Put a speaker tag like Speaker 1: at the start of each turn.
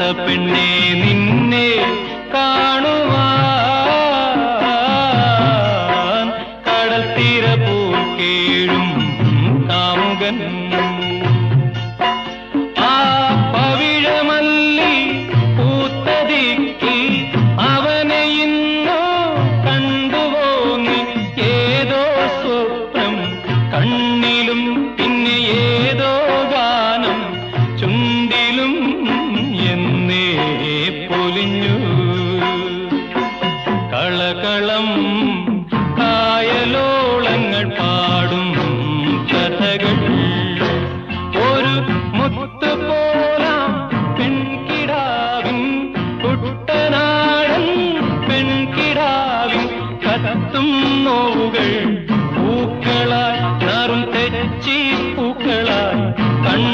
Speaker 1: കാത്ത പെണ്ണെ നിന്നെ കാണുവാൻ കടത്തിര കേഴും കാമുകൻ. ആ പവിഴമല്ലി കളകളം കായലോളങ്ങൾ പാടും കഥകൾ. ഒരു മുത്ത് പോല പെൺകിടാവിൻ കുട്ടനാടൻ പെൺകിടാവിൻ കത്തും നോവുകൾ. പൂക്കളാൽ നറും തെച്ചി പൂക്കളാൽ കണ്ണു